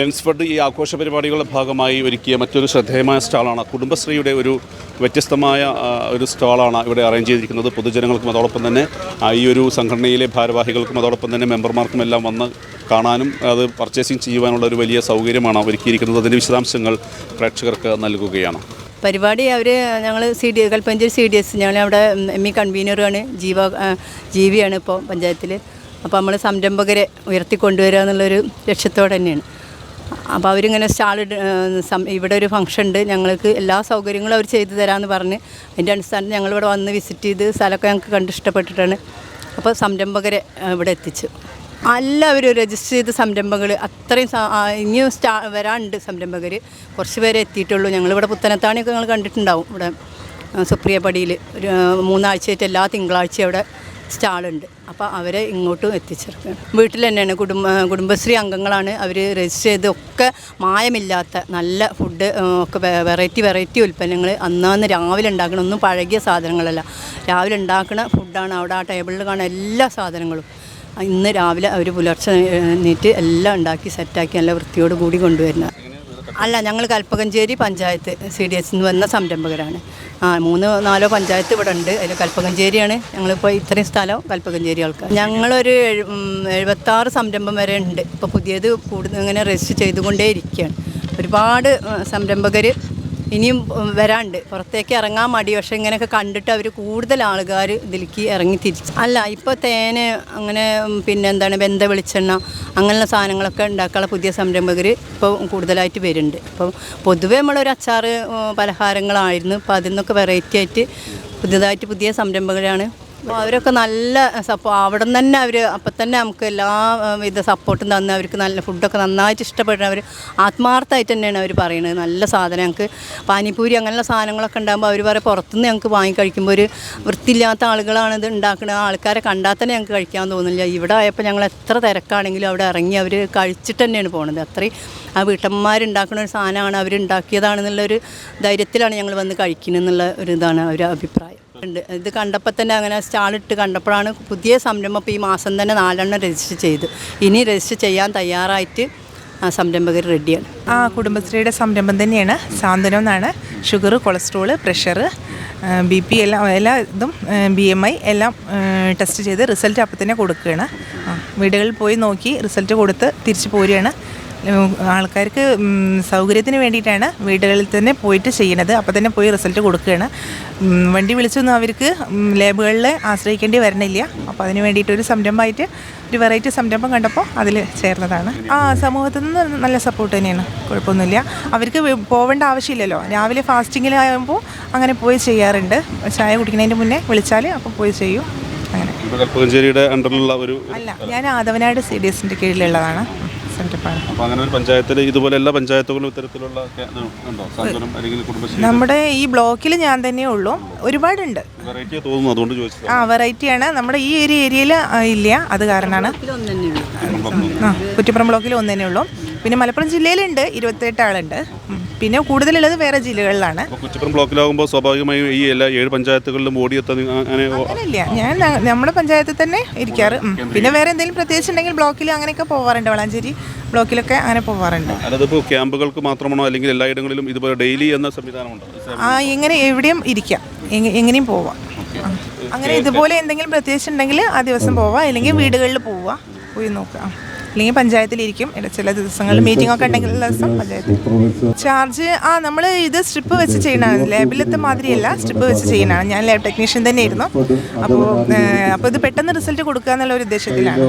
ലെൻസ്ഫർഡ് ഈ ആഘോഷ പരിപാടികളുടെ ഭാഗമായി ഒരുക്കിയ മറ്റൊരു ശ്രദ്ധേയമായ സ്റ്റാളാണ്. കുടുംബശ്രീയുടെ ഒരു വ്യത്യസ്തമായ ഒരു സ്റ്റാളാണ് ഇവിടെ അറേഞ്ച് ചെയ്തിരിക്കുന്നത്. പൊതുജനങ്ങൾക്കും അതോടൊപ്പം തന്നെ ഈ ഒരു സംഘടനയിലെ ഭാരവാഹികൾക്കും അതോടൊപ്പം തന്നെ മെമ്പർമാർക്കും എല്ലാം വന്ന് കാണാനും അത് പർച്ചേസിങ് ചെയ്യുവാനുള്ള ഒരു വലിയ സൗകര്യമാണ് ഒരുക്കിയിരിക്കുന്നത്. അതിന്റെ വിശദാംശങ്ങൾ പ്രേക്ഷകർക്ക് നൽകുകയാണ്. പരിപാടി അവർ ഞങ്ങൾ C D Kalpakanchery C D S ഞങ്ങൾ അവിടെ എം ഇ കൺവീനറാണ് ജീവ ജീവിയാണ് ഇപ്പോൾ പഞ്ചായത്തിൽ അപ്പോൾ നമ്മൾ സംരംഭകരെ ഉയർത്തിക്കൊണ്ടുവരിക എന്നുള്ളൊരു ലക്ഷ്യത്തോടെ തന്നെയാണ്. അപ്പോൾ അവരിങ്ങനെ സ്റ്റാൾ ഇവിടെ ഒരു ഫംഗ്ഷൻ ഉണ്ട് ഞങ്ങൾക്ക് എല്ലാ സൗകര്യങ്ങളും അവർ ചെയ്തു തരാമെന്ന് പറഞ്ഞ് അതിന്റെ അടിസ്ഥാനത്തിൽ ഞങ്ങളിവിടെ വന്ന് വിസിറ്റ് ചെയ്ത് സ്ഥലമൊക്കെ ഞങ്ങൾക്ക് കണ്ട് ഇഷ്ടപ്പെട്ടിട്ടാണ് അപ്പോൾ സംരംഭകരെ ഇവിടെ എത്തിച്ചു. അവർ രജിസ്റ്റർ ചെയ്ത സംരംഭങ്ങൾ അത്രയും ഇനിയും സ്റ്റാ വരാനുണ്ട് സംരംഭകർ. കുറച്ച് പേരെ എത്തിയിട്ടുള്ളൂ. ഞങ്ങളിവിടെ പുത്തനത്താണിയൊക്കെ ഞങ്ങൾ കണ്ടിട്ടുണ്ടാവും ഇവിടെ സുപ്രിയ പടിയിൽ. ഒരു മൂന്നാഴ്ചയായിട്ട് എല്ലാ തിങ്കളാഴ്ചയും അവിടെ സ്റ്റാളുണ്ട് അപ്പോൾ അവരെ ഇങ്ങോട്ടും എത്തിച്ചേർക്കുകയാണ്. വീട്ടിൽ തന്നെയാണ് കുടുംബ കുടുംബശ്രീ അംഗങ്ങളാണ് അവർ രജിസ്റ്റർ ചെയ്ത് ഒക്കെ മായമില്ലാത്ത നല്ല ഫുഡ് ഒക്കെ വെറൈറ്റി വെറൈറ്റി ഉൽപ്പന്നങ്ങൾ അന്നാന്ന് രാവിലെ ഉണ്ടാക്കണ ഒന്നും പഴകിയ സാധനങ്ങളല്ല. രാവിലെ ഉണ്ടാക്കുന്ന ഫുഡാണ് അവിടെ ആ ടേബിളിൽ കാണുന്ന എല്ലാ സാധനങ്ങളും. ഇന്ന് രാവിലെ അവർ പുലർച്ചെ നീറ്റ് എല്ലാം ഉണ്ടാക്കി സെറ്റാക്കി നല്ല വൃത്തിയോട് കൂടി കൊണ്ടുവരുന്നത് അല്ല ഞങ്ങൾ Kalpakanchery panchayat C D S വന്ന സംരംഭകരാണ്. ആ മൂന്ന് നാലോ പഞ്ചായത്ത് ഇവിടെ ഉണ്ട് അതിൽ കൽപ്പകഞ്ചേരിയാണ്. ഞങ്ങളിപ്പോൾ ഇത്രയും സ്ഥലം കൽപ്പകഞ്ചേരി ആൾക്കാർ ഞങ്ങളൊരു എഴുപത്താറ് സംരംഭം വരെ ഉണ്ട്. ഇപ്പോൾ പുതിയത് കൂടുതൽ ഇങ്ങനെ രജിസ്റ്റർ ചെയ്തുകൊണ്ടേ ഇരിക്കുകയാണ് ഒരുപാട് സംരംഭകർ ഇനിയും വരാണ്ട്. പുറത്തേക്ക് ഇറങ്ങാൻ മടി. പക്ഷേ ഇങ്ങനെയൊക്കെ കണ്ടിട്ട് അവർ കൂടുതൽ ആൾക്കാർ ഇതിലേക്ക് ഇറങ്ങി തിരിച്ചു. അല്ല ഇപ്പോൾ തേന് അങ്ങനെ പിന്നെ എന്താണ് ബന്ധ വെളിച്ചെണ്ണ അങ്ങനെയുള്ള സാധനങ്ങളൊക്കെ ഉണ്ടാക്കാനുള്ള പുതിയ സംരംഭകർ ഇപ്പോൾ കൂടുതലായിട്ട് വരുന്നുണ്ട്. അപ്പോൾ പൊതുവേ നമ്മളൊരു അച്ചാർ പലഹാരങ്ങളായിരുന്നു. അപ്പോൾ അതിൽ നിന്നൊക്കെ വെറൈറ്റി ആയിട്ട് പുതിയതായിട്ട് പുതിയ സംരംഭകരാണ് അപ്പോൾ അവരൊക്കെ നല്ല സപ്പോ അവിടെ നിന്ന് തന്നെ അവർ അപ്പം തന്നെ നമുക്ക് എല്ലാ വിധ സപ്പോർട്ടും തന്ന് അവർക്ക് നല്ല ഫുഡൊക്കെ നന്നായിട്ട് ഇഷ്ടപ്പെടുന്ന അവർ ആത്മാർത്ഥമായിട്ട് തന്നെയാണ് അവർ പറയുന്നത് നല്ല സാധനം ഞങ്ങൾക്ക് പാനിപ്പൂരി അങ്ങനെയുള്ള സാധനങ്ങളൊക്കെ ഉണ്ടാകുമ്പോൾ അവർ പറയും പുറത്തുനിന്ന് ഞങ്ങൾക്ക് വാങ്ങി കഴിക്കുമ്പോൾ ഒരു വൃത്തിയില്ലാത്ത ആളുകളാണ് ഇത് ഉണ്ടാക്കുന്നത് ആൾക്കാരെ കണ്ടാൽ തന്നെ ഞങ്ങൾക്ക് കഴിക്കാൻ തോന്നില്ല. ഇവിടെ ആയപ്പോൾ ഞങ്ങൾ എത്ര തിരക്കാണെങ്കിലും അവിടെ ഇറങ്ങി അവർ കഴിച്ചിട്ട് തന്നെയാണ് പോണത്. അത്രയും ആ വീട്ടമ്മമാരുണ്ടാക്കുന്ന ഒരു സാധനമാണ് അവരുണ്ടാക്കിയതാണെന്നുള്ളൊരു ധൈര്യത്തിലാണ് ഞങ്ങൾ വന്ന് കഴിക്കുന്നത് എന്നുള്ള ഒരു ഇതാണ് ഒരു അഭിപ്രായം. ഉണ്ട്. ഇത് കണ്ടപ്പോൾ തന്നെ അങ്ങനെ സ്റ്റാളിട്ട് കണ്ടപ്പോഴാണ് പുതിയ സംരംഭം ഇപ്പോൾ ഈ മാസം തന്നെ നാലെണ്ണം രജിസ്റ്റർ ചെയ്തു. ഇനി രജിസ്റ്റർ ചെയ്യാൻ തയ്യാറായിട്ട് സംരംഭകർ റെഡിയാണ്. ആ കുടുംബശ്രീയുടെ സംരംഭം തന്നെയാണ്. സാന്ത്വനം എന്നാണ്. Sugar cholesterol pressure B P എല്ലാം എല്ലാ ഇതും ബി എം ഐ എല്ലാം ടെസ്റ്റ് ചെയ്ത് റിസൾട്ട് അപ്പം തന്നെ കൊടുക്കുകയാണ്. വീടുകളിൽ പോയി നോക്കി റിസൾട്ട് കൊടുത്ത് തിരിച്ചു പോരുകയാണ്. ആൾക്കാർക്ക് സൗകര്യത്തിന് വേണ്ടിയിട്ടാണ് വീടുകളിൽ തന്നെ പോയിട്ട് ചെയ്യണത് അപ്പോൾ തന്നെ പോയി റിസൾട്ട് കൊടുക്കുകയാണ്. വണ്ടി വിളിച്ചൊന്നും അവർക്ക് ലാബുകളിൽ ആശ്രയിക്കേണ്ടി വരണില്ല. അപ്പോൾ അതിന് വേണ്ടിയിട്ട് ഒരു സംരംഭമായിട്ട് ഒരു വെറൈറ്റി സംരംഭം കണ്ടപ്പോൾ അതിൽ ചേർന്നതാണ്. ആ സമൂഹത്തിൽ നിന്ന് നല്ല സപ്പോർട്ട് തന്നെയാണ്. കുഴപ്പമൊന്നുമില്ല. അവർക്ക് പോവേണ്ട ആവശ്യമില്ലല്ലോ. രാവിലെ ഫാസ്റ്റിങ്ങിലാകുമ്പോൾ അങ്ങനെ പോയി ചെയ്യാറുണ്ട്. ചായ കുടിക്കുന്നതിന്റെ മുന്നേ വിളിച്ചാൽ അപ്പോൾ പോയി ചെയ്യും. അങ്ങനെ. അല്ല ഞാൻ ആദവനാട് സി ഡി എസിന്റെ കീഴിലുള്ളതാണ്. അപ്പോൾ അങ്ങനെ ഒരു പഞ്ചായത്തിൽ ഇതുപോലെ എല്ലാ പഞ്ചായത്തുകളും ഇത്തരത്തിലുള്ള ഉണ്ടോ? അല്ലെങ്കിൽ കുടുംബശ്രീ നമ്മുടെ ഈ ബ്ലോക്കിൽ ഞാൻ തന്നെ ഉള്ളൂ. ഒരുപാടുണ്ട്. വെറൈറ്റി തോന്നുന്നു അതുകൊണ്ട് ചോദിച്ചത് ആ വെറൈറ്റിയാണ് നമ്മുടെ ഈ ഒരു ഏരിയയിൽ ഇല്ല. അത് കാരണമാണ് ആ കുറ്റിപ്പുറം ബ്ലോക്കിൽ ഒന്ന് തന്നെ ഉള്ളൂ. പിന്നെ മലപ്പുറം ജില്ലയിലുണ്ട് ഇരുപത്തെട്ട് ആളുണ്ട്. പിന്നെ കൂടുതലുള്ളത് വേറെ ജില്ലകളിലാണ്. കുറ്റിപ്പുറം ബ്ലോക്കിലാകുമ്പോൾ സ്വാഭാവികമായും ഈ എല്ലാ ഏഴ് പഞ്ചായത്തുകളിലും ഓടിയെത്താൻ അങ്ങനെ അങ്ങനെയില്ല. ഞാൻ നമ്മുടെ പഞ്ചായത്തിൽ തന്നെ ഇരിക്കാറ്. ഉം. പിന്നെ വേറെ എന്തെങ്കിലും പ്രത്യേകിച്ച് ഉണ്ടെങ്കിൽ ബ്ലോക്കിൽ അങ്ങനെയൊക്കെ പോവാറുണ്ട്. വളാഞ്ചേരി ബ്ലോക്കിലൊക്കെ അങ്ങനെ പോവാറുണ്ട്. അല്ലാതിപ്പോൾ ക്യാമ്പുകൾക്ക് മാത്രമാണോ അല്ലെങ്കിൽ എല്ലായിടങ്ങളിലും ഇതുപോലെ ഡെയിലി എന്ന സംവിധാനമുണ്ടോ? ആ ഇങ്ങനെ എവിടെയും ഇരിക്കാം. എങ്ങ- എങ്ങനെയും പോവാം. ആ. അങ്ങനെ ഇതുപോലെ എന്തെങ്കിലും പ്രത്യേകിച്ച് ഉണ്ടെങ്കിൽ ആ ദിവസം പോവാം. അല്ലെങ്കിൽ വീടുകളിൽ പോവുക പോയി നോക്കുക അല്ലെങ്കിൽ പഞ്ചായത്തിലിരിക്കും. ഇട- ചില ദിവസങ്ങളിൽ മീറ്റിംഗ് ഒക്കെ ഉണ്ടെങ്കിൽ ഉള്ള ദിവസം പഞ്ചായത്തിൽ. ചാർജ് ആ നമ്മൾ ഇത് സ്ട്രിപ്പ് വെച്ച് ചെയ്യണതാണ് ലാബിലത്തെ മാതിരിയല്ല. സ്ട്രിപ്പ് വെച്ച് ചെയ്യണതാണ് ഞാൻ ലാബ് ടെക്നീഷ്യൻ തന്നെ ആയിരുന്നു അപ്പോൾ അപ്പോൾ ഇത് പെട്ടെന്ന് റിസൾട്ട് കൊടുക്കുക എന്നുള്ള ഒരു ഉദ്ദേശത്തിലാണ്.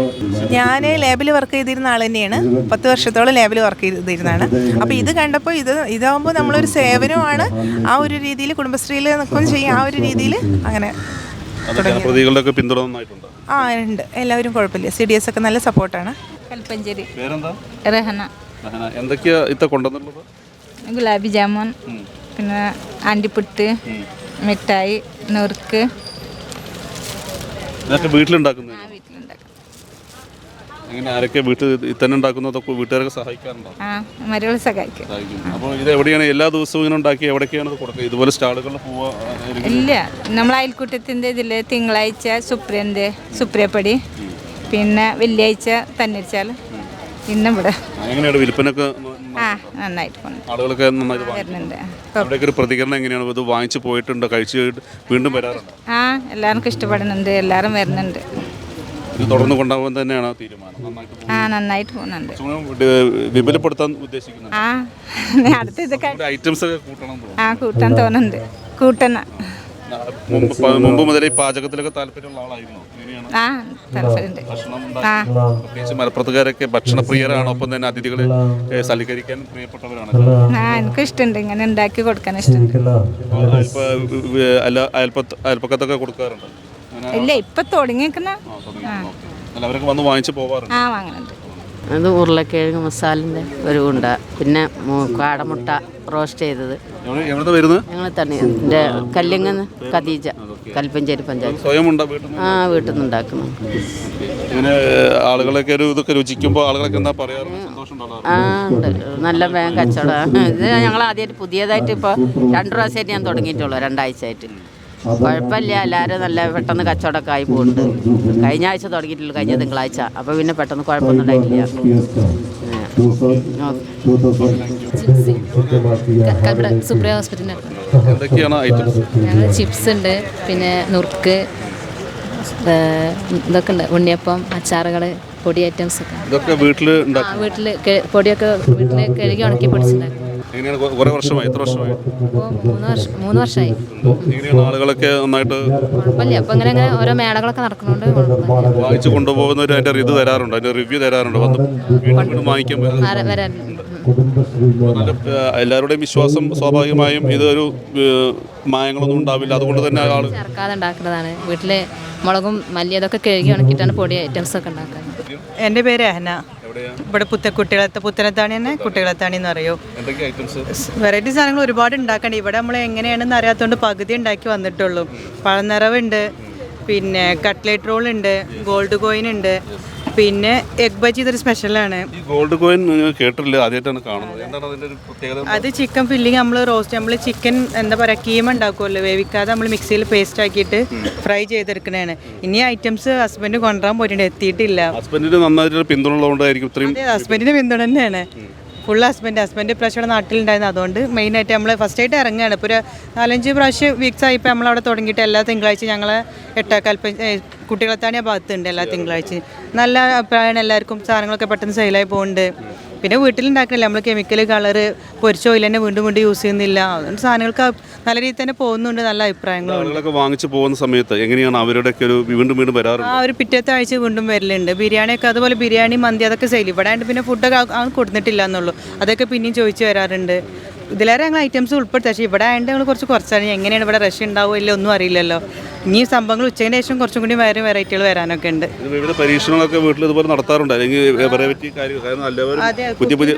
ഞാൻ ലാബിൽ വർക്ക് ചെയ്തിരുന്ന ആൾ തന്നെയാണ്. പത്ത് വർഷത്തോളം ലാബിൽ വർക്ക് ചെയ്തിരുന്നതാണ്. അപ്പോൾ ഇത് കണ്ടപ്പോൾ ഇത് ഇതാകുമ്പോൾ നമ്മളൊരു സേവനമാണ് ആ ഒരു രീതിയിൽ കുടുംബശ്രീയിൽ നിൽക്കുകയും ചെയ്യും. ആ ഒരു രീതിയിൽ അങ്ങനെ പിന്തുണ ആ ഉണ്ട്. എല്ലാവരും കുഴപ്പമില്ല. സി ഡി എസ് ഒക്കെ നല്ല സപ്പോർട്ടാണ് കൽപ്പഞ്ചേരി. പേരെന്താ? രഹന. എന്തൊക്കെയാ ഇത്ത കൊണ്ടുവന്നുള്ളത് ഗുലാബി ജാമുൻ പിന്നെ അണ്ടിപ്പുട്ട് മിഠായി നുറുക്ക്. ഇതൊക്കെ വീട്ടിലുണ്ടാക്കുന്നത്? വീട്ടിലുണ്ടാക്കും. എങ്ങനെ ആരൊക്കെ വീട്ടിൽ തന്നെ ഉണ്ടാക്കുന്നതൊക്കെ വീട്ടുകാരൊക്കെ സഹായിക്കാറുണ്ടോ? ആ മരുകൾ സഹായിക്കും. സഹായിക്കും. അപ്പോൾ ഇത് എവിടെയാണ്? എല്ലാ ദിവസവും ഇങ്ങനെ ഉണ്ടാക്കി എവിടേക്കാണ് ഇത് കൊടുക്കുക? ഇതുപോലെ സ്റ്റാളുകളിൽ പോവാ ഇല്ല. നമ്മൾ അയൽക്കൂട്ടത്തിന്റെ ഇതിൽ തിങ്കളാഴ്ച സുപ്രിയന്റെ സുപ്രിയപ്പടി. പിന്നെ വെള്ളിയാഴ്ച തന്നിരിച്ചാൽ ഇന്നും ഇവിടെ. എങ്ങനെയാണ് വിൽപ്പനക്ക് ആ നന്നായിട്ട് പോകുന്നു ആളുകളൊക്കെ നന്നായിട്ട് വരുന്നുണ്ട്. ഒരു പ്രതികരണം എങ്ങനെയാണ്? ഇത് വാങ്ങിച്ച് പോയിട്ടുണ്ട്? കഴിച്ച് വീണ്ടും വരാറുണ്ട്? ആ എല്ലാവർക്കും ഇഷ്ടപ്പെടുന്നുണ്ട്. എല്ലാവരും വരുന്നുണ്ട്. ഇത് തുടർന്ന് കൊണ്ടുപോകാൻ തന്നെയാണ് തീരുമാനം. ആ നന്നായിട്ട് പോകുന്നുണ്ട്. വിപുലപ്പെടുത്താൻ ആ അടുത്ത ഇതൊക്കെ ഐറ്റംസ് ഒക്കെ കൂട്ടണം ആ കൂട്ടാൻ തോന്നുന്നുണ്ട്. കൂട്ടണം. മുമ്പ് മുതലേ പാചകത്തിലൊക്കെ താല്പര്യമുള്ള ആളായിരുന്നു. ആ താല്പര്യമുണ്ട് ഭക്ഷണം ആ? പ്രത്യേകിച്ച് മലപ്പുറത്തുകാരൊക്കെ ഭക്ഷണപ്രിയരാണ് ഒപ്പം തന്നെ അതിഥികളെ ഏ, സൽക്കരിക്കാൻ പ്രിയപ്പെട്ടവരാണ്. ആ. എനിക്കും ഇഷ്ടമുണ്ട്. ഇങ്ങനെ ഉണ്ടാക്കി കൊടുക്കാൻ ഇഷ്ടമുണ്ട്. അയൽപ്പ വ- അല്ല അയൽപ്പത്ത് അയൽപ്പക്കത്തൊക്കെ കൊടുക്കാറുണ്ട്? അങ്ങനെ ഇല്ല ഇപ്പൊ ആ, തുടങ്ങി. ഓക്കേ. അല്ല അവരൊക്കെ വന്ന് വാങ്ങിച്ച് പോവാറുണ്ട്? ആ വാങ്ങുന്നുണ്ട് അത് ഉരുളക്കിഴങ്ങ് മസാലിന്റെ ഒരു ഉണ്ട പിന്നെ കാടമുട്ട റോസ്റ്റ് ചെയ്തത്. ഞങ്ങൾ തന്നെ എന്റെ കല്ലിങ്ങന്ന് ഖദീജ കൽപ്പഞ്ചേരി പഞ്ചായത്ത്. സ്വയം ആ വീട്ടിൽ നിന്ന് ഉണ്ടാക്കുന്നു. ഇങ്ങനെ ആളുകളൊക്കെ ഒരു ഇതൊക്കെ രുചിക്കുമ്പോൾ ആളുകളൊക്കെ എന്താ പറയാറ്? ആ ഉണ്ട്. നല്ല വേഗം കച്ചവടം. ഇത് ഞങ്ങൾ ആദ്യമായിട്ട് പുതിയതായിട്ട് ഇപ്പോൾ രണ്ട് പ്രാവശ്യമായിട്ട് ഞാൻ തുടങ്ങിയിട്ടുള്ളൂ രണ്ടാഴ്ച ആയിട്ട് കുഴപ്പമില്ല. എല്ലാവരും നല്ല പെട്ടെന്ന് കച്ചവടമൊക്കെ ആയി പോകുന്നുണ്ട്. കഴിഞ്ഞ ആഴ്ച തുടങ്ങിയിട്ടുള്ളൂ കഴിഞ്ഞ തിങ്കളാഴ്ച. അപ്പോൾ പിന്നെ പെട്ടെന്ന് കുഴപ്പമൊന്നും ഉണ്ടായിട്ടില്ല. സുപ്രിയ ഹോസ്പിറ്റലിന്റെ അടുത്ത്. എന്തൊക്കെയാണ് ഐറ്റംസ്? ഞങ്ങൾ ചിപ്സ് ഉണ്ട് പിന്നെ നുറുക്ക് ഇതൊക്കെ ഉണ്ട്. ഉണ്ണിയപ്പം അച്ചാറുകൾ പൊടി ഐറ്റംസ് ഒക്കെ. വീട്ടിൽ വീട്ടിൽ പൊടിയൊക്കെ വീട്ടിൽ കഴുകി ഉണക്കി പൊടിച്ചിട്ടുണ്ടാക്കും. എങ്ങനെയാണ് കുറെ വർഷമായി? എത്ര വർഷമായി? മൂന്ന് വർഷം മൂന്ന് വർഷമായി എങ്ങനെയാണ് ആളുകളൊക്കെ നന്നായിട്ട് കുഴപ്പമില്ല. അപ്പോൾ ഇങ്ങനെ അങ്ങനെ ഓരോ മേളകളൊക്കെ നടക്കുന്നുണ്ട് കുഴപ്പമില്ല. വാങ്ങിച്ച് കൊണ്ടുപോകുന്നവർ അതിന്റെ ഇത് തരാറുണ്ട്. അതിന്റെ റിവ്യൂ തരാറുണ്ട്. വന്ന് വീണ്ടും വീണ്ടും വാങ്ങിക്കാൻ വര- നല്ല, എല്ലാവരുടെയും വിശ്വാസം സ്വാഭാവികമായും ഇതൊരു ഏഹ്, മായങ്ങളൊന്നും ഉണ്ടാവില്ല. അതുകൊണ്ട് തന്നെ ആൾ ചേർക്കാതെ ഉണ്ടാക്കുന്നതാണ്. വീട്ടിൽ മുളകും മല്ലി അതൊക്കെ കഴുകി ഉണക്കിയിട്ടാണ് പൊടി ഐറ്റംസ് ഒക്കെ ഉണ്ടാക്കുന്നത് എന്റെ പേര് അഹന. ഇവിടെ പുത്ത കുട്ടികളത്തെ പുത്തനത്താണി. തന്നെ കുട്ടികളത്താണി എന്ന് പറയൂ ഐറ്റംസ് വെറൈറ്റി സാധനങ്ങൾ ഒരുപാട് ഉണ്ടാക്കണ്ട. ഇവിടെ നമ്മൾ എങ്ങനെയാണെന്ന് അറിയാത്തതുകൊണ്ട് പകുതി ഉണ്ടാക്കി വന്നിട്ടുള്ളൂ. പഴനിറവുണ്ട്. പിന്നെ കട്ട്ലേറ്റ് റോൾ ഉണ്ട്. ഗോൾഡ് കോയിൻ ഉണ്ട്. പിന്നെ എഗ് ബജി ഇതൊരു സ്പെഷ്യലാണ് ഈ ഗോൾഡ് കോയിൻ കേട്ടില്ല ആദ്യമായിട്ടാണ് കാണുന്നത്. എന്താണ് അതിന്റെ ഒരു പ്രത്യേകത? അത് ചിക്കൻ ഫില്ലിങ് നമ്മൾ റോസ്റ്റ് നമ്മൾ ചിക്കൻ എന്താ പറയുക കീമ ഉണ്ടാക്കുമല്ലോ വേവിക്കാതെ നമ്മൾ മിക്സിയിൽ പേസ്റ്റ് ആക്കിയിട്ട് ഫ്രൈ ചെയ്തെടുക്കണതാണ് ഇനി ഐറ്റംസ് ഹസ്ബൻഡ് കൊണ്ടുവരാൻ പോയിട്ടുണ്ട്. എത്തിയിട്ടില്ല. ഹസ്ബൻഡിന് നന്നായിട്ട് പിന്തുണ ഉള്ളതുകൊണ്ടായിരിക്കും ഇത്രയും ഹസ്ബൻഡിന് പിന്തുണ തന്നെയാണ്. ഫുൾ ഹസ്ബൻഡ് ഹസ്ബൻഡ് ഇപ്രാവശ്യം നാട്ടിലുണ്ടായിരുന്നു. അതുകൊണ്ട് മെയിൻ മെയിനായിട്ട് നമ്മൾ ഫസ്റ്റ് ആയിട്ട് ഇറങ്ങുകയാണ്. ഇപ്പോൾ ഒരു നാലഞ്ച് പ്രാവശ്യം വീക്സ് ആയിപ്പോൾ നമ്മളവിടെ തുടങ്ങിയിട്ട് എല്ലാ തിങ്കളാഴ്ച ഞങ്ങൾ എട്ടാക്കൽപ്പ കുട്ടികളെത്താണ് ആ ഭാഗത്തുണ്ട് എല്ലാ തിങ്കളാഴ്ചയും. നല്ല അഭിപ്രായമാണ് എല്ലാവർക്കും. സാധനങ്ങളൊക്കെ പെട്ടെന്ന് സെയിലായി പോകുന്നുണ്ട് പിന്നെ വീട്ടിലുണ്ടാക്കണില്ല. നമ്മൾ കെമിക്കൽ കളർ പൊരിച്ച ഓയിൽ തന്നെ വീണ്ടും വീണ്ടും യൂസ് ചെയ്യുന്നില്ല. അതുകൊണ്ട് സാധനങ്ങൾക്ക് നല്ല രീതിയിൽ തന്നെ പോകുന്നുണ്ട്. നല്ല അഭിപ്രായങ്ങളും വാങ്ങിച്ചു പോകുന്ന സമയത്ത് എങ്ങനെയാണ് അവരുടെയൊക്കെ ഒരു വീണ്ടും വീണ്ടും വരാറുണ്ട്? ആ ഒരു പിറ്റത്തെ ആഴ്ച വീണ്ടും വരലുണ്ട്. ബിരിയാണിയൊക്കെ അതുപോലെ ബിരിയാണി മന്തി അതൊക്കെ സെയിൽ ഇവിടെ പിന്നെ ഫുഡൊക്കെ കൊടുത്തിട്ടില്ല എന്നുള്ളൂ. അതൊക്കെ പിന്നെയും ചോദിച്ചു വരാറുണ്ട്. ഇതിലേറെ ഞങ്ങൾ ഐറ്റംസ് ഉൾപ്പെടുത്തി പക്ഷേ ഇവിടെ ആയതുകൊണ്ട് ഞങ്ങൾ കുറച്ച് കുറച്ചാണ്. എങ്ങനെയാണ് ഇവിടെ റഷ് ഉണ്ടാവുമോ ഇല്ല ഒന്നും അറിയില്ലല്ലോ. ഇനി സംഭവങ്ങൾ ഉച്ചയ്ക്ക് ശേഷം കുറച്ചും കൂടി വേറെ വെറൈറ്റികൾ വരാനൊക്കെ ഉണ്ട്. വിവിധ പരീക്ഷണങ്ങളൊക്കെ വീട്ടിൽ ഇതുപോലെ നടത്താറുണ്ട്. അതെ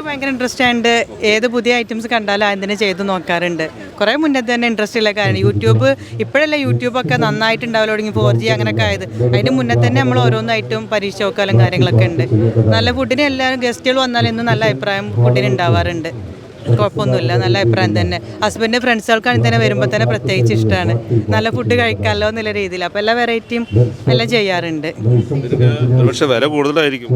ഭയങ്കര ഇൻട്രസ്റ്റ് ആയിട്ട് ഏത് പുതിയ ഐറ്റംസ് കണ്ടാലും അതിനെ ചെയ്ത് നോക്കാറുണ്ട്. കുറേ മുന്നേ തന്നെ ഇൻട്രസ്റ്റ് ഉള്ള കാരണം യൂട്യൂബ് ഇപ്പോഴല്ലേ യൂട്യൂബൊക്കെ നന്നായിട്ട് ഉണ്ടാവല്ലോ തുടങ്ങി. ഫോർ ജി അങ്ങനെയൊക്കെ ആയത്. അതിന് മുന്നേ തന്നെ നമ്മൾ ഓരോന്നായിട്ടും പരീക്ഷ നോക്കാലും കാര്യങ്ങളൊക്കെ ഉണ്ട്. നല്ല ഫുഡിന് എല്ലാവരും ഗസ്റ്റുകൾ വന്നാലും ഇന്ന് നല്ല അഭിപ്രായം ഫുഡിന് ഉണ്ടാവാറുണ്ട്. കുഴപ്പമൊന്നുമില്ല. നല്ല അഭിപ്രായം തന്നെ. ഹസ്ബൻഡ് ഫ്രണ്ട്സുകൾക്കാണെങ്കിൽ തന്നെ വരുമ്പോൾ തന്നെ പ്രത്യേകിച്ച് ഇഷ്ടമാണ് നല്ല ഫുഡ് കഴിക്കാമല്ലോ എന്നുള്ള രീതിയിൽ. അപ്പോൾ എല്ലാ വെറൈറ്റിയും എല്ലാം ചെയ്യാറുണ്ട്. ഒരുപക്ഷെ വില കൂടുതലായിരിക്കും.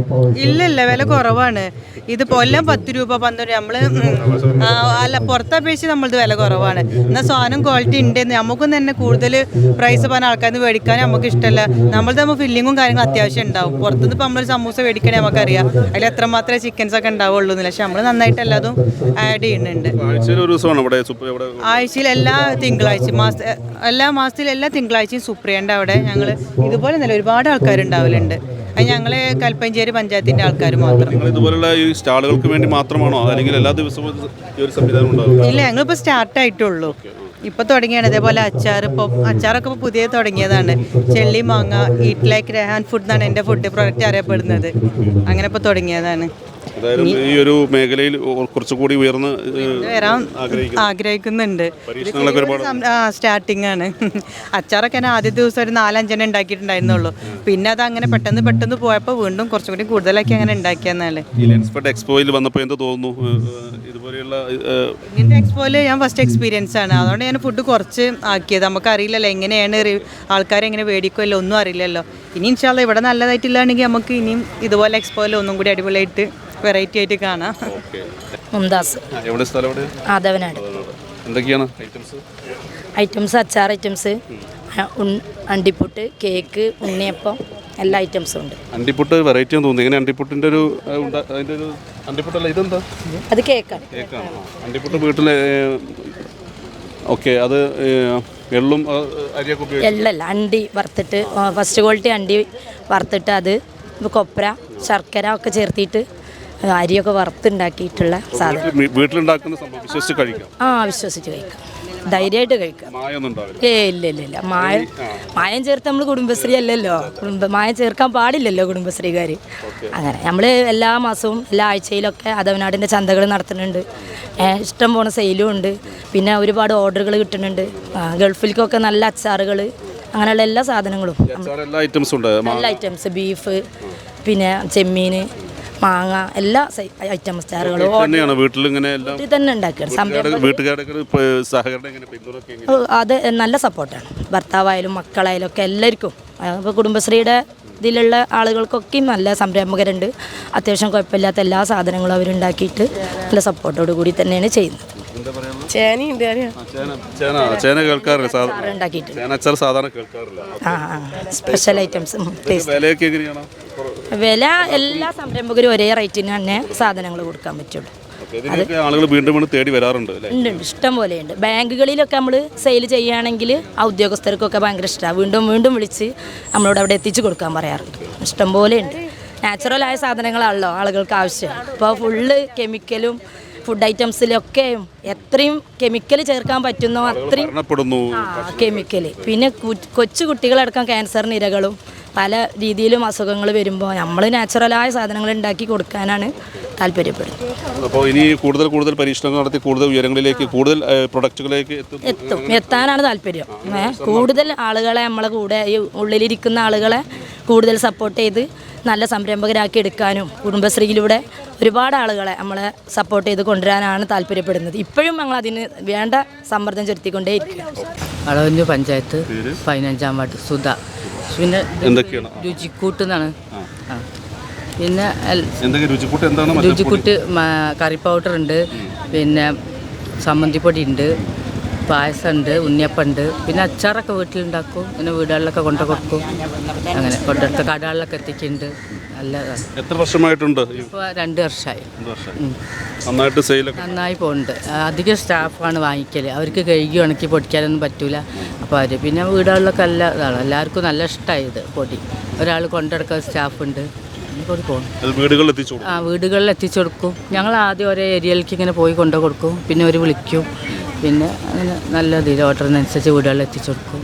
ഇല്ല ഇല്ല വില കുറവാണ്. ഇത് കൊല്ലം പത്ത് രൂപ പന്ത്രണ്ട് നമ്മൾ അല്ല പുറത്തപേക്ഷിച്ച് നമ്മളിത് വില കുറവാണ്. എന്നാൽ സാധനം ക്വാളിറ്റി ഉണ്ട് നമുക്കും തന്നെ കൂടുതൽ പ്രൈസ് പറഞ്ഞ ആൾക്കാർ മേടിക്കാൻ നമുക്ക് ഇഷ്ടമല്ല നമ്മൾ നമ്മൾ ഫില്ലിങ്ങും കാര്യങ്ങളും അത്യാവശ്യം ഉണ്ടാവും. പുറത്തുനിന്ന് ഇപ്പം നമ്മൾ സമൂസ മേടിക്കണേ നമുക്കറിയാം. അതിൽ എത്രമാത്രമേ ചിക്കൻസ് ഒക്കെ ഉണ്ടാവുള്ളൂ എന്നില്ല പക്ഷെ നമ്മൾ നന്നായിട്ട് എല്ലാതും ആഡ് ചെയ്യുന്നുണ്ട്. ആഴ്ചയിൽ ഒരു ദിവസമാണ് ഇവിടെ ഇവിടെ ആഴ്ചയിൽ എല്ലാ തിങ്കളാഴ്ച മാസ എല്ലാ മാസത്തിലും എല്ലാ തിങ്കളാഴ്ചയും സുപ്രിയന്റെ അവിടെ ഞങ്ങൾ ഇതുപോലെ തന്നെ ഒരുപാട് ആൾക്കാരുണ്ടാവലുണ്ട്. അത് ഞങ്ങൾ കൽപ്പഞ്ചേരി പഞ്ചായത്തിന്റെ ആൾക്കാർ മാത്രം. നിങ്ങൾ ഇതുപോലുള്ള ഈ സ്റ്റാളുകൾക്ക് വേണ്ടി മാത്രമാണോ? അല്ലെങ്കിൽ എല്ലാ ദിവസവും ഈ ഒരു സംവിധാനം ഉണ്ടാവും ഇല്ല ഞങ്ങളിപ്പോൾ സ്റ്റാർട്ട് ആയിട്ടുള്ളൂ. ഇപ്പൊ തുടങ്ങിയാണ്. ഇതേപോലെ അച്ചാർ ഇപ്പോൾ അച്ചാറൊക്കെ ഇപ്പോൾ പുതിയ തുടങ്ങിയതാണ്. ചെള്ളി മാങ്ങ ഈറ്റ് ലൈക്ക് രഹാൻ ഫുഡ് എന്നാണ് എന്റെ ഫുഡ് പ്രൊഡക്റ്റ് അറിയപ്പെടുന്നത്. അങ്ങനെ ഇപ്പോൾ തുടങ്ങിയതാണ്. അതായത് ഈ ഒരു മേഖലയിൽ കുറച്ചുകൂടി ഉയർന്ന് വരാൻ ആഗ്രഹിക്കുന്നുണ്ട്. സ്റ്റാർട്ടിംഗ് ആണ്. അച്ചാറൊക്കെ ഞാൻ ആദ്യ ദിവസം ഒരു നാലഞ്ചെണ്ണം ഉണ്ടാക്കിയിട്ടുണ്ടായിരുന്നുള്ളൂ. പിന്നെ അത് അങ്ങനെ പെട്ടെന്ന് പെട്ടെന്ന് പോയപ്പോൾ വീണ്ടും കുറച്ചും കൂടി കൂടുതലാക്കി അങ്ങനെ ഉണ്ടാക്കിയെന്നാലേ. ഈ എക്സ്പോയിൽ വന്നപ്പോൾ എന്ത് തോന്നുന്നു? ഇതുപോലെയുള്ള എക്സ്പോയിൽ ഞാൻ ഫസ്റ്റ് എക്സ്പീരിയൻസ് ആണ്. അതുകൊണ്ട് ഞാൻ ഫുഡ് കുറച്ച് ആക്കിയത്. നമുക്ക് അറിയില്ലല്ലോ എങ്ങനെയാണ് ആൾക്കാരെങ്ങനെ മേടിക്കുമല്ലോ ഒന്നും അറിയില്ലല്ലോ. ഇനി ഇൻഷാല്ല ഇവിടെ നല്ലതായിട്ടില്ലാണെങ്കിൽ നമുക്ക് ഇനിയും ഇതുപോലെ എക്സ്പോയിൽ ഒന്നും കൂടി അടിപൊളിയായിട്ട് വെറൈറ്റി ആയിട്ട് കാണാം. ഓക്കെ. മുംതാസ്. എവിടെ സ്ഥലം ആദവനാട്. എന്തൊക്കെയാണ് ഐറ്റംസ് ഐറ്റംസ് അച്ചാർ ഐറ്റംസ് അണ്ടിപ്പുട്ട് കേക്ക് ഉണ്ണിയപ്പം എല്ലാ ഐറ്റംസും ഉണ്ട്. അണ്ടിപ്പുട്ട് വെറൈറ്റി തോന്നുന്നു. ഇങ്ങനെ അണ്ടിപ്പുട്ടിന്റെ ഒരു അതിന്റെ ഒരു അണ്ടിപ്പുട്ടല്ല ഇതെന്താ? അത് കേക്കാണ് കേക്കാണ് അണ്ടിപ്പുട്ട് വീട്ടിലെ ഓക്കെ അത് എള്ളും അരിയൊക്കെ എള്ളല്ല അണ്ടി വറുത്തിട്ട് ഫസ്റ്റ് ക്വാളിറ്റി അണ്ടി വറുത്തിട്ട് അത് കൊപ്ര ശർക്കര ഒക്കെ ചേർത്തിട്ട് അരിയൊക്കെ വറുത്തുണ്ടാക്കിയിട്ടുള്ള സാധനം. വീട്ടിലുണ്ടാക്കുന്ന സംഭവം വിശ്വസിച്ച് കഴിക്കാം. ആ വിശ്വസിച്ച് കഴിക്കാം. ധൈര്യമായിട്ട് കഴിക്കാം മായൊന്നും ഉണ്ടാവില്ല ഏ ഇല്ല ഇല്ല ഇല്ല. മായം മായം ചേർത്ത് നമ്മൾ കുടുംബശ്രീ അല്ലല്ലോ. കുടുംബ മായം ചേർക്കാൻ പാടില്ലല്ലോ കുടുംബശ്രീകാർ അങ്ങനെ നമ്മൾ എല്ലാ മാസവും എല്ലാ ആഴ്ചയിലൊക്കെ അതവനാടിന്റെ ചന്തകൾ നടത്തുന്നുണ്ട്. ഇഷ്ടം പോണ സെയിലും ഉണ്ട്. പിന്നെ ഒരുപാട് ഓർഡറുകൾ കിട്ടുന്നുണ്ട്. ഗൾഫിലേക്കൊക്കെ നല്ല അച്ചാറുകൾ അങ്ങനെയുള്ള എല്ലാ സാധനങ്ങളും. എല്ലാ ഐറ്റംസും ഉണ്ട്. എല്ലാ ഐറ്റംസ് ബീഫ് പിന്നെ ചെമ്മീൻ മാങ്ങ എല്ലാ ഐറ്റംസ് സ്റ്റാറുകളും തന്നെയാണ്? വീട്ടിൽ ഇങ്ങനെ എല്ലാം വീട്ടിൽ തന്നെ അത് നല്ല സപ്പോർട്ടാണ്. ഭർത്താവായാലും മക്കളായാലും ഒക്കെ എല്ലാവർക്കും. അപ്പോൾ കുടുംബശ്രീയുടെ ഇതിലുള്ള ആളുകൾക്കൊക്കെയും നല്ല സംരംഭകരുണ്ട്. അത്യാവശ്യം കുഴപ്പമില്ലാത്ത എല്ലാ സാധനങ്ങളും അവരുണ്ടാക്കിയിട്ട് നല്ല സപ്പോർട്ടോട് കൂടി തന്നെയാണ് ചെയ്യുന്നത്. ചേനയുണ്ട് സാധാരണ കേൾക്കാറില്ല. സ്പെഷ്യൽ ഐറ്റംസ് വില എല്ലാ സംരംഭകരും ഒരേ റേറ്റിന് തന്നെ സാധനങ്ങൾ കൊടുക്കാൻ പറ്റുള്ളൂ. ആളുകൾ വീണ്ടും വീണ്ടും തേടി വരാറുണ്ട് ഉണ്ട് ഇഷ്ടം പോലെയുണ്ട് ബാങ്കുകളിലൊക്കെ നമ്മൾ സെയിൽ ചെയ്യുകയാണെങ്കിൽ ആ ഉദ്യോഗസ്ഥർക്കൊക്കെ ഭയങ്കര ഇഷ്ടമാണ് വീണ്ടും വീണ്ടും വിളിച്ച് നമ്മളോട് അവിടെ എത്തിച്ചു കൊടുക്കാൻ പറയാറുണ്ട്. ഇഷ്ടം പോലെയുണ്ട് നാച്ചുറലായ സാധനങ്ങളാണല്ലോ ആളുകൾക്ക് ആവശ്യം. അപ്പോൾ ഫുള്ള് കെമിക്കലും ഫുഡ് ഐറ്റംസിലൊക്കെയും എത്രയും കെമിക്കൽ ചേർക്കാൻ പറ്റുന്നോ അത്രയും കെമിക്കൽ പിന്നെ കൊച്ചു കുട്ടികളടക്കം ക്യാൻസറിന് ഇരകളും പല രീതിയിലും അസുഖങ്ങൾ വരുമ്പോൾ നമ്മൾ നാച്ചുറലായ സാധനങ്ങൾ ഉണ്ടാക്കി കൊടുക്കാനാണ് താല്പര്യപ്പെടുന്നത്. അപ്പോൾ ഇനി കൂടുതൽ കൂടുതൽ പരീക്ഷണങ്ങൾ നടത്തി കൂടുതൽ ഉയരങ്ങളിലേക്ക് കൂടുതൽ പ്രൊഡക്റ്റുകളിലേക്ക് എത്തും. എത്തും. എത്താനാണ് താല്പര്യം. കൂടുതൽ ആളുകളെ നമ്മളെ കൂടെ ഈ ഉള്ളിലിരിക്കുന്ന ആളുകളെ കൂടുതൽ സപ്പോർട്ട് ചെയ്ത് നല്ല സംരംഭകരാക്കി എടുക്കാനും കുടുംബശ്രീയിലൂടെ ഒരുപാട് ആളുകളെ നമ്മളെ സപ്പോർട്ട് ചെയ്ത് കൊണ്ടുവരാനാണ് താല്പര്യപ്പെടുന്നത്. ഇപ്പോഴും ഞങ്ങൾ അതിന് വേണ്ട സമ്മർദ്ദം ചെലുത്തിക്കൊണ്ടേ ഇരിക്കും അളവഞ്ഞു പഞ്ചായത്ത് പതിനഞ്ചാം വാർഡ് സുധ. പിന്നെ എന്തൊക്കെയാണ്? രുചിക്കൂട്ട് എന്നാണ് പിന്നെ എൽ- എന്തൊക്കെ രുചിക്കൂട്ട്? എന്താണ് രുചിക്കൂട്ട് കറി പൗഡർ ഉണ്ട് പിന്നെ സമ്മന്തിപ്പൊടി ഉണ്ട് പായസം ഉണ്ട് ഉണ്ണിയപ്പം ഉണ്ട് പിന്നെ അച്ചാറൊക്കെ വീട്ടിലുണ്ടാക്കും. പിന്നെ വീടുകളിലൊക്കെ കൊണ്ടു കൊടുക്കും. അങ്ങനെ കൊണ്ടെടുത്ത് കടകളിലൊക്കെ എത്തിക്കുന്നുണ്ട്. നല്ലതാണ്. എത്ര വർഷമായിട്ടുണ്ട്? ഇപ്പോൾ രണ്ട് വർഷമായി. നന്നായിട്ട് സെയിലൊക്കെ നന്നായി പോകുന്നുണ്ട് അധികം സ്റ്റാഫാണ് വാങ്ങിക്കൽ അവർക്ക് കഴുകി ഉണക്കി പൊടിക്കാനൊന്നും പറ്റൂല. അപ്പോൾ അവർ പിന്നെ വീടുകളിലൊക്കെ നല്ല ഇതാണ്. എല്ലാവർക്കും നല്ല ഇഷ്ടമായി ഇത് പൊടി. ഒരാൾ കൊണ്ടെടുക്കാൻ സ്റ്റാഫുണ്ട്. വീടുകളിൽ എത്തിച്ചു ആ വീടുകളിൽ എത്തിച്ചു കൊടുക്കും. ഞങ്ങൾ ആദ്യം ഒരേ ഏരിയയിലേക്ക് ഇങ്ങനെ പോയി കൊണ്ടു കൊടുക്കും. പിന്നെ അവർ വിളിക്കും. പിന്നെ അങ്ങനെ നല്ല ഇതിൽ ഓർഡറിനനുസരിച്ച് വീടുകളിൽ എത്തിച്ചു കൊടുക്കും.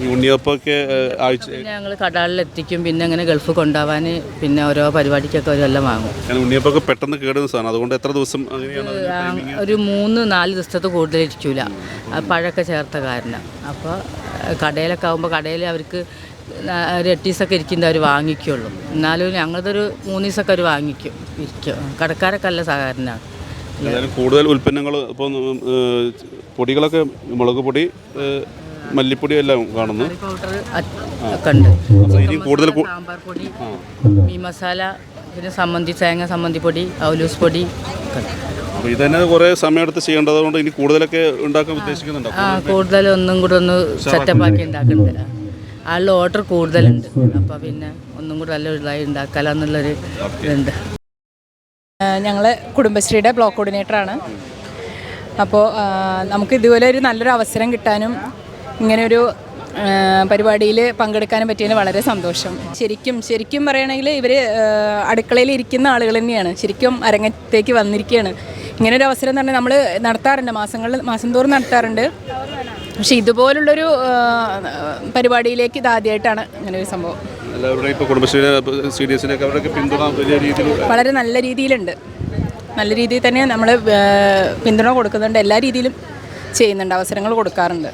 ഈ ഉണ്ണിയപ്പൊക്കെ ആഴ്ച പിന്നെ ഞങ്ങൾ കടകളിൽ എത്തിക്കും പിന്നെ അങ്ങനെ ഗൾഫ് കൊണ്ടുപോകാൻ പിന്നെ ഓരോ പരിപാടിക്കൊക്കെ അവരെല്ലാം വാങ്ങും. ഉണ്ണിയപ്പൊക്കെ പെട്ടെന്ന് കേടുന്ന സാധനം. അതുകൊണ്ട് എത്ര ദിവസം അങ്ങനെയാണ് ആ, timing? ഒരു മൂന്ന് നാല് ദിവസത്തെ കൂടുതൽ ഇരിക്കൂല ആ, പഴമൊക്കെ ചേർത്ത കാരണം. അപ്പോൾ കടയിലൊക്കെ ആകുമ്പോൾ കടയിൽ അവർക്ക് ന- ഒരു എട്ട് ദിവസമൊക്കെ ഇരിക്കുന്നത് അവർ വാങ്ങിക്കുള്ളൂ. എന്നാലും ഞങ്ങളതൊരു മൂന്ന് ദിവസമൊക്കെ അവർ വാങ്ങിക്കും ഇരിക്കും. കടക്കാരൊക്കെ അല്ല സഹകരണമാണ്. ഏതായാലും കൂടുതൽ ഉൽപ്പന്നങ്ങൾ ഇപ്പോൾ പൊടികളൊക്കെ മുളക് പൊടി ഏഹ്, മല്ലിപ്പൊടി എല്ലാം കാണുന്നു പൗഡർ ഒക്കെ ഉണ്ട് അപ്പോൾ ഇനി കൂടുതൽ കൂ- സാമ്പാർ പൊടി മീൻ മസാല പിന്നെ സമ്മന്തി തേങ്ങ സമ്മന്തി പൊടി ഔലൂസ് പൊടി ഒക്കെ. ഉണ്ട് അപ്പോൾ ഇത് തന്നെ കുറേ സമയമെടുത്ത് ചെയ്യേണ്ടത് കൊണ്ട് ഇനി കൂടുതലൊക്കെ ഉണ്ടാക്കാൻ ഉദ്ദേശിക്കുന്നുണ്ടോ? ആ കൂടുതൽ ഒന്നും കൂടെ ഒന്ന് സെറ്റപ്പ് ആക്കി ഉണ്ടാക്കുന്നുണ്ട് ആളുടെ ഓർഡർ കൂടുതലുണ്ട്. അപ്പോൾ പിന്നെ ഒന്നും കൂടെ നല്ല ഇതായി ഉണ്ടാക്കാലോ എന്നുള്ളൊരു ഇതുണ്ട്. ഞങ്ങൾ കുടുംബശ്രീയുടെ ബ്ലോക്ക് കോർഡിനേറ്ററാണ് അപ്പോൾ നമുക്ക് ഇതുപോലെ ഒരു നല്ലൊരു അവസരം കിട്ടാനും ഇങ്ങനെയൊരു പരിപാടിയിൽ പങ്കെടുക്കാനും പറ്റിയതിന് വളരെ സന്തോഷം. ശരിക്കും ശരിക്കും പറയുകയാണെങ്കിൽ ഇവർ അടുക്കളയിൽ ഇരിക്കുന്ന ആളുകൾ തന്നെയാണ്. ശരിക്കും അരങ്ങത്തേക്ക് വന്നിരിക്കുകയാണ് ഇങ്ങനൊരു അവസരം തന്നെ നമ്മൾ നടത്താറുണ്ട്. മാസങ്ങളിൽ മാസം തോറും നടത്താറുണ്ട്. പക്ഷെ ഇതുപോലുള്ളൊരു പരിപാടിയിലേക്ക് ഇതാദ്യമായിട്ടാണ് ഇങ്ങനെ ഒരു സംഭവം. വളരെ നല്ല രീതിയിലുണ്ട്. നല്ല രീതിയിൽ തന്നെ നമ്മൾ പിന്തുണ കൊടുക്കുന്നുണ്ട്. എല്ലാ രീതിയിലും ചെയ്യുന്നുണ്ട്. അവസരങ്ങൾ കൊടുക്കാറുണ്ട്.